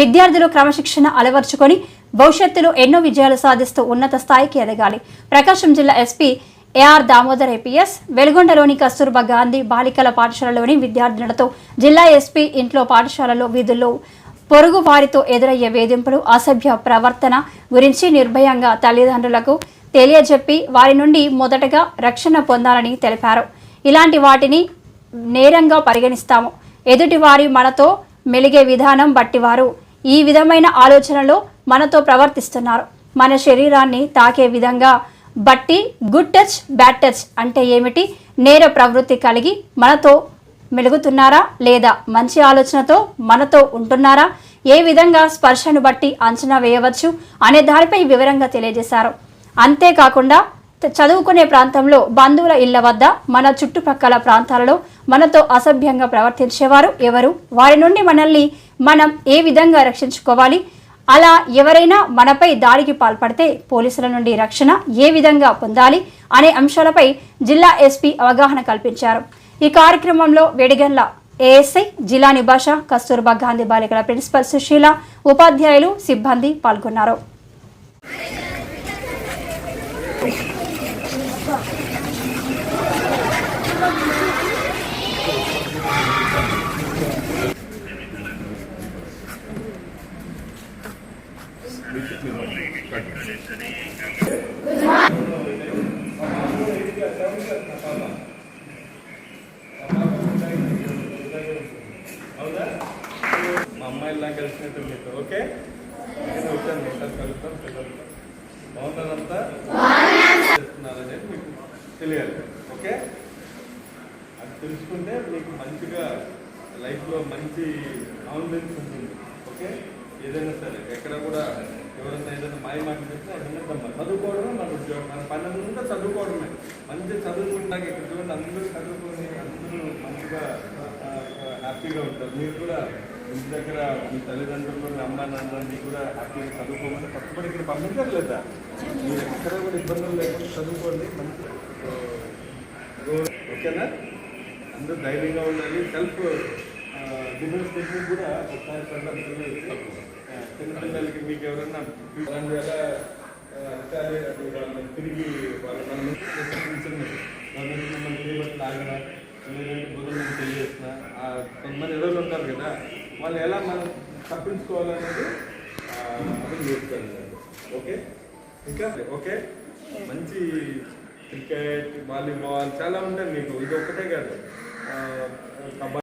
విద్యార్థులు క్రమశిక్షణ అలవర్చుకొని భవిష్యత్తులో ఎన్నో విజయాలు సాధిస్తూ ఉన్నత స్థాయికి ఎదగాలి. ప్రకాశం జిల్లా ఎస్పీ ఏఆర్ దామోదర్ ఏపీఎస్ వెలుగొండలోని కస్తూర్బా గాంధీ బాలికల పాఠశాలలోని విద్యార్థినులతో జిల్లా ఎస్పీ ఇంట్లో పాఠశాలలో వీధుల్లో పొరుగు వారితో ఎదురయ్యే వేధింపులు అసభ్య ప్రవర్తన గురించి నిర్భయంగా తల్లిదండ్రులకు తెలియజెప్పి వారి నుండి మొదటగా రక్షణ పొందాలని తెలిపారు. ఇలాంటి వాటిని నేరంగా పరిగణిస్తాము. ఎదుటివారి మనతో మెలిగే విధానం బట్టి వారు ఈ విధమైన ఆలోచనలో మనతో ప్రవర్తిస్తున్నారు. మన శరీరాన్ని తాకే విధంగా బట్టి గుడ్ టచ్ బ్యాడ్ టచ్ అంటే ఏమిటి? నేర ప్రవృత్తి కలిగి మనతో మెలుగుతున్నారా? లేదా మంచి ఆలోచనతో మనతో ఉంటున్నారా? ఏ విధంగా స్పర్శను బట్టి అంచనా వేయవచ్చు? అనే దానిపై వివరంగా తెలియజేశారు. అంతేకాకుండా చదువుకునే ప్రాంతంలో బంధువుల ఇళ్ళ వద్ద మన చుట్టుపక్కల ప్రాంతాలలో మనతో అసభ్యంగా ప్రవర్తించేవారు ఎవరు? వారి నుండి మనల్ని మనం ఏ విధంగా రక్షించుకోవాలి? అలా ఎవరైనా మనపై దాడికి పాల్పడితే పోలీసుల నుండి రక్షణ ఏ విధంగా పొందాలి అనే అంశాలపై జిల్లా ఎస్పీ అవగాహన కల్పించారు. ఈ కార్యక్రమంలో వేడిగండ్ల ఏఎస్ఐ జిల్లా నిభాష కస్తూర్బా గాంధీ బాలికల ప్రిన్సిపల్ సుశీల ఉపాధ్యాయులు సిబ్బంది పాల్గొన్నారు. మా అమ్మాయిలా కలిసినట్టు మీకు ఓకే? నేను వచ్చాను మీతో కలుగుతాం పిల్లలతో బాగున్నారంతా చేస్తున్నారనేది మీకు తెలియాలి. ఓకే? అది తెలుసుకుంటే మీకు మంచిగా లైఫ్లో మంచి కాన్ఫిడెన్స్ ఉంటుంది. ఓకే? ఏదైనా సరే ఎక్కడ కూడా ఎవరైనా ఏదైనా మాయ మాట చెప్తే అది వినద్దమ్మా చదువుకోవడమే మన ఉద్యోగం. మన పని అంతా చదువుకోవడమే. మంచి చదువుకుంటాక ఇక్కడ చూడండి అందరూ చదువుకొని అందరూ మంచిగా హ్యాపీగా ఉంటారు. మీరు కూడా ఇంటి దగ్గర మీ తల్లిదండ్రులు మీ అమ్మ నాన్న మీ కూడా హ్యాపీగా చదువుకోమని కష్టపడి ఇక్కడ పంపించారు లేదా? మీరు ఎక్కడ కూడా ఇబ్బందులు లేకుండా చదువుకోండి. మంచి ఓకేనా? అందరూ ధైర్యంగా ఉండాలి. సెల్ఫ్ డిఫెన్స్ టెక్నిక్ కూడా ఒకసారి సందర్భంలో చిన్నపిల్లలకి మీకు ఎవరైనా రెండు వేల ఆ, అధికారి అది వాళ్ళని తిరిగి వాళ్ళ మిమ్మల్ని చేయబట్టి లాగినా లేదంటే బుధం నుంచి తెలియజేసిన కొంతమంది ఎదురు ఉంటారు కదా వాళ్ళు ఎలా మనం తప్పించుకోవాలనేది అర్థం చేసుకోండి ఓకే? ఇంకా? ఓకే? మంచి క్రికెట్ వాలీబాల్ చాలా ఉంటాయి మీకు. ఇది ఒక్కటే కాదు. కబడ్డీ